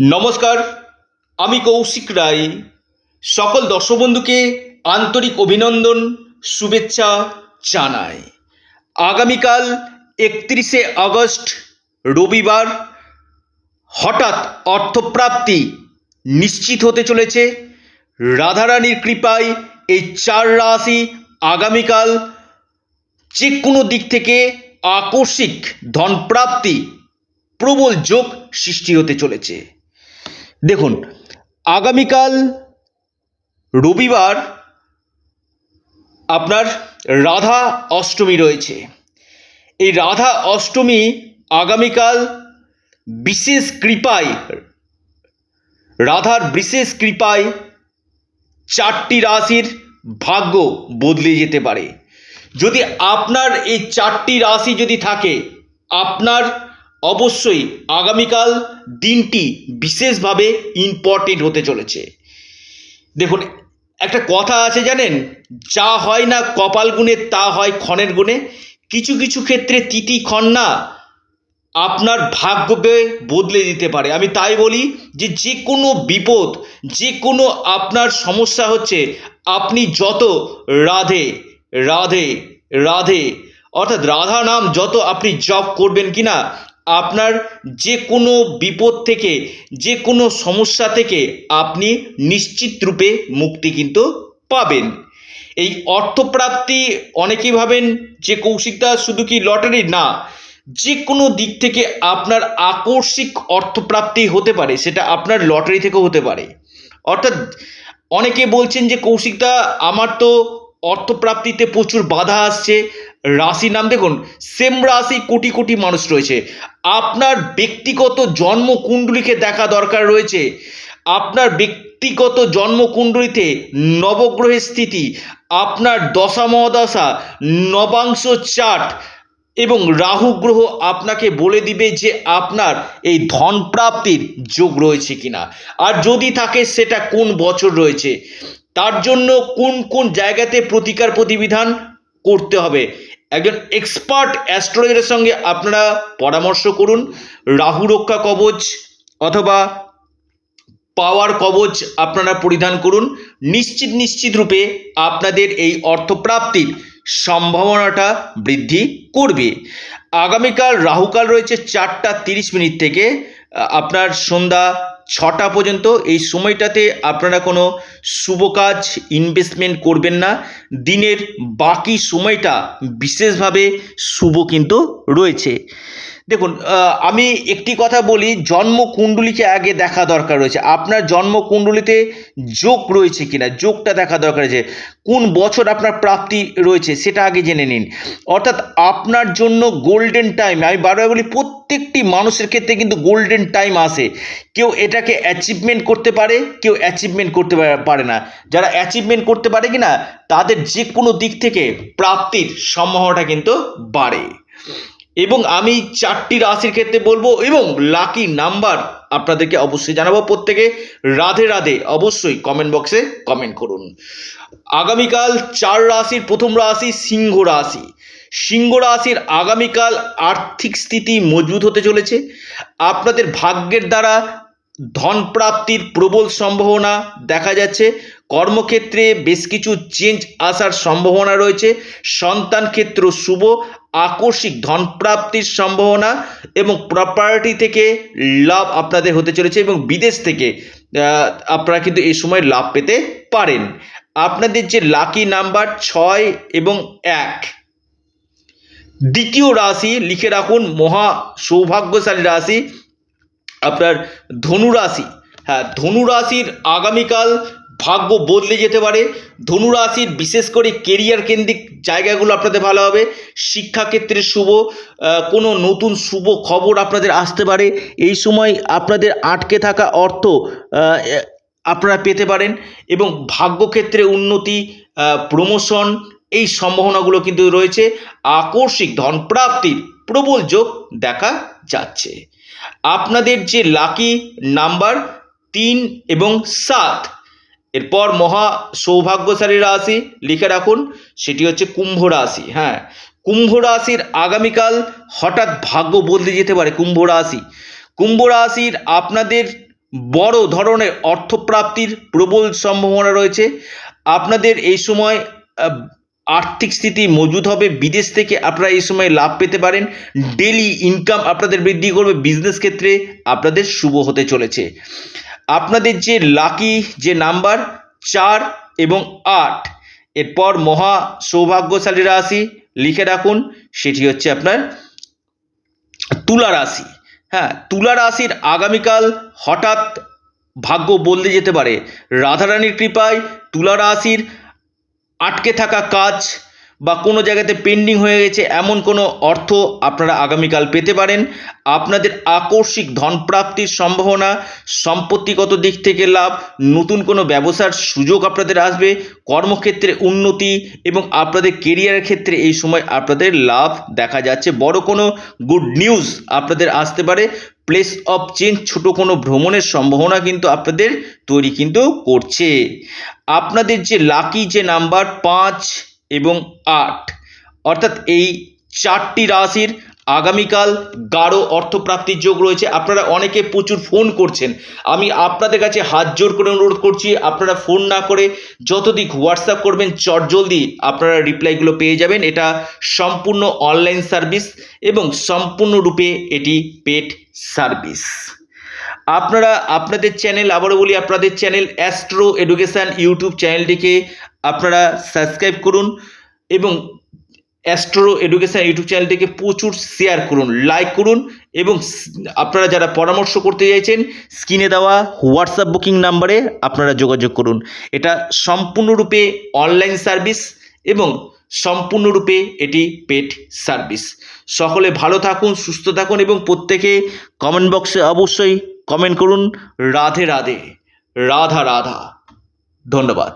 নমস্কার, আমি কৌশিক রায়। সকল দর্শক বন্ধুকে আন্তরিক অভিনন্দন, শুভেচ্ছা জানাই। আগামীকাল একত্রিশে আগস্ট, রবিবার, হঠাৎ অর্থপ্রাপ্তি নিশ্চিত হতে চলেছে। রাধারানীর কৃপায় এই চার রাশি আগামীকাল যে কোনো দিক থেকে আকস্মিক ধনপ্রাপ্তি, প্রবল যোগ সৃষ্টি হতে চলেছে। দেখুন, আগামীকাল রবিবার আপনার রাধা অষ্টমী রয়েছে। এই রাধা অষ্টমী আগামীকাল বিশেষ কৃপায়, রাধার বিশেষ কৃপায় চারটি রাশির ভাগ্য বদলে যেতে পারে। যদি আপনার এই চারটি রাশি যদি থাকে, আপনার অবশ্যই আগামীকাল দিনটি বিশেষভাবে ইম্পর্টেন্ট হতে চলেছে। দেখুন, একটা কথা আছে জানেন, যা হয় না কপাল গুণে, তা হয় ক্ষণের গুণে। কিছু কিছু ক্ষেত্রে তিথি ক্ষণ না আপনার ভাগ্যকে বদলে দিতে পারে। আমি তাই বলি যে যে কোনো বিপদ যে কোনো আপনার সমস্যা হচ্ছে, আপনি যত রাধে রাধে রাধে, অর্থাৎ রাধা নাম যত আপনি জপ করবেন কি না আপনার যে কোনো বিপদ থেকে, যে কোনো সমস্যা থেকে আপনি নিশ্চিত রূপে মুক্তি কিন্তু পাবেন। এই অর্থপ্রাপ্তি অনেকেই ভাবেন যে কৌশিকদা শুধু কি লটারি? না, যে কোনো দিক থেকে আপনার আকস্মিক অর্থপ্রাপ্তি হতে পারে, সেটা আপনার লটারি থেকেও হতে পারে। অর্থাৎ অনেকে বলছেন যে কৌশিকদা আমার তো অর্থপ্রাপ্তিতে প্রচুর বাধা আসছে রাশি নাম দেখুন, সেম রাশি কোটি কোটি মানুষ রয়েছে। আপনার ব্যক্তিগত জন্মকুণ্ডলীকে দেখা দরকার রয়েছে। আপনার ব্যক্তিগত জন্মকুণ্ডলিতে নবগ্রহের স্থিতি, আপনার দশা মহাদশা, নবাংশ চাট এবং রাহু গ্রহ আপনাকে বলে দিবে যে আপনার এই ধন প্রাপ্তির যোগ রয়েছে কিনা। আর যদি থাকে সেটা কোন বছর রয়েছে, তার জন্য কোন কোন জায়গাতে প্রতিকার প্রতিবিধান করতে হবে? একজন এক্সপার্ট অ্যাস্ট্রোলজারের সঙ্গে আপনারা পরামর্শ করুন। রাহু রক্ষা কবচ অথবা পাওয়ার কবচ আপনারা পরিধান করুন। নিশ্চিত নিশ্চিত রূপে আপনাদের এই অর্থপ্রাপ্তির সম্ভাবনাটা বৃদ্ধি করবে। আগামীকাল, রাহুকাল রয়েছে চারটা তিরিশ মিনিট থেকে। আপনার সন্ধ্যা ছটা পর্যন্ত এই সময়টাতে আপনারা কোনো শুভ কাজ ইনভেস্টমেন্ট করবেন না। দিনের বাকি সময়টা বিশেষভাবে শুভ কিন্তু রয়েছে। দেখুন আমি একটি কথা বলি, জন্মকুণ্ডলীকে আগে দেখা দরকার রয়েছে। আপনার জন্মকুণ্ডলিতে যোগ রয়েছে কিনা, যোগটা দেখা দরকার রয়েছে। কোন বছর আপনার প্রাপ্তি রয়েছে সেটা আগে জেনে নিন। অর্থাৎ আপনার জন্য গোল্ডেন টাইম আমি বারবার বলি, প্রত্যেকটি মানুষের ক্ষেত্রে কিন্তু গোল্ডেন টাইম আসে। কেউ এটাকে অ্যাচিভমেন্ট করতে পারে, কেউ অ্যাচিভমেন্ট করতে পারে না। যারা অ্যাচিভমেন্ট করতে পারে কি না তাদের যে কোনো দিক থেকে প্রাপ্তির সম্ভাবনাটা কিন্তু বাড়ে। এবং আমি চারটি রাশির ক্ষেত্রে বলব এবং লাকি নাম্বার আপনাদেরকে অবশ্যই জানাব প্রত্যেকে। রাধে রাধে, অবশ্যই কমেন্ট বক্সে কমেন্ট করুন। আগামীকাল চার রাশির প্রথম রাশি সিংহ রাশি। সিংহ রাশির আগামীকাল আর্থিক স্থিতি মজবুত হতে চলেছে। আপনাদের ভাগ্যের দ্বারা ধন প্রাপ্তির প্রবল সম্ভাবনা দেখা যাচ্ছে। কর্মক্ষেত্রে বেশ কিছু চেঞ্জ আসার সম্ভাবনা রয়েছে। সন্তান ক্ষেত্র শুভ আকস্মিক ধন প্রাপ্তির সম্ভাবনা এবং প্রপার্টি থেকে লাভ আপনাদের হতে চলেছে এবং বিদেশ থেকে আপনারা কিন্তু এই সময় লাভ পেতে পারেন। আপনাদের যে লাকি নাম্বার ছয় এবং এক, দ্বিতীয় রাশি লিখে রাখুন মহা সৌভাগ্যশালী রাশি, আপনার ধনু রাশি হ্যাঁ ধনু রাশির আগামীকাল ভাগ্য বদলে যেতে পারে। ধনু রাশির বিশেষ করে কেরিয়ার কেন্দ্রিক জায়গাগুলো আপনাদের ভালো হবে। শিক্ষাক্ষেত্রে শুভ কোনো নতুন শুভ খবর আপনাদের আসতে পারে। এই সময় আপনাদের আটকে থাকা অর্থ আপনারা পেতে পারেন এবং ভাগ্যক্ষেত্রে উন্নতি প্রমোশন এই সম্ভাবনাগুলো কিন্তু রয়েছে। আকস্মিক ধনপ্রাপ্তির প্রবল যোগ দেখা যাচ্ছে। আপনাদের যে লাকি নাম্বার তিন এবং সাত এরপর মহা সৌভাগ্যশালী রাশি লিখে রাখুন, সেটি হচ্ছে কুম্ভ রাশি হ্যাঁ। কুম্ভ রাশির আগামীকাল হঠাৎ ভাগ্য বদলে যেতে পারে কুম্ভ রাশি। কুম্ভ রাশির আপনাদের বড় ধরনের অর্থপ্রাপ্তির প্রবল সম্ভাবনা রয়েছে। আপনাদের এই সময় আর্থিক স্থিতি মজবুত হবে, বিদেশ থেকে আপনারা এই সময় লাভ পেতে পারেন। ডেলি ইনকাম আপনাদের বৃদ্ধি করবে, বিজনেস ক্ষেত্রে আপনাদের শুভ হতে চলেছে। আপনাদের যে লাকি যে নাম্বার চার এবং আট, এরপর মহা সৌভাগ্যশালী রাশি লিখে রাখুন, সেটি হচ্ছে আপনার তুলা রাশি। হ্যাঁ তুলা রাশির আগামীকাল হঠাৎ ভাগ্য বদলে যেতে পারে। রাধারানীর কৃপায় তুলা রাশির আটকে থাকা কাজ বা কোনো জায়গাতে পেন্ডিং হয়ে গেছে এমন কোনো অর্থ আপনারা আগামীকাল পেতে পারেন। আপনাদের আকস্মিক ধনপ্রাপ্তির সম্ভাবনা, সম্পত্তিগত দিক থেকে লাভ, নতুন কোনো ব্যবসার সুযোগ আপনাদের আসবে, কর্মক্ষেত্রে উন্নতি এবং আপনাদের কেরিয়ারের ক্ষেত্রে এই সময় আপনাদের লাভ দেখা যাচ্ছে। বড় কোনো গুড নিউজ আপনাদের আসতে পারে। প্লেস অফ চেঞ্জ ছোট কোনো ভ্রমণের সম্ভাবনা কিন্তু আপনাদের তৈরি কিন্তু করছে। আপনাদের যে লাকি যে নাম্বার পাঁচ এবং আট। অর্থাৎ এই চারটি রাশির আগামীকাল গাঢ় অর্থপ্রাপ্তির যোগ রয়েছে। আপনারা অনেকে প্রচুর ফোন করছেন। আমি আপনাদের কাছে হাত জোর করে অনুরোধ করছি, আপনারা ফোন না করে যতদিক হোয়াটসঅ্যাপ করবেন, চটজলদি আপনারা রিপ্লাইগুলো পেয়ে যাবেন। এটা সম্পূর্ণ অনলাইন সার্ভিস এবং সম্পূর্ণরূপে এটি পেড সার্ভিস। আপনারা আপনাদের চ্যানেল, আবারও বলি, আপনাদের চ্যানেল অ্যাস্ট্রো এডুকেশান ইউটিউব চ্যানেলটিকে আপনারা সাবস্ক্রাইব করুন এবং অ্যাস্ট্রো এডুকেশান ইউটিউব চ্যানেলটিকে প্রচুর শেয়ার করুন লাইক করুন এবং আপনারা যারা পরামর্শ করতে চাইছেন স্ক্রিনে দেওয়া হোয়াটসঅ্যাপ বুকিং নাম্বারে আপনারা যোগাযোগ করুন। এটা সম্পূর্ণরূপে অনলাইন সার্ভিস এবং সম্পূর্ণরূপে এটি পেট সার্ভিস সকলে ভালো থাকুন, সুস্থ থাকুন এবং প্রত্যেকে কমেন্ট বক্সে অবশ্যই কমেন্ট করুন। রাধে রাধে, রাধা রাধা, ধন্যবাদ।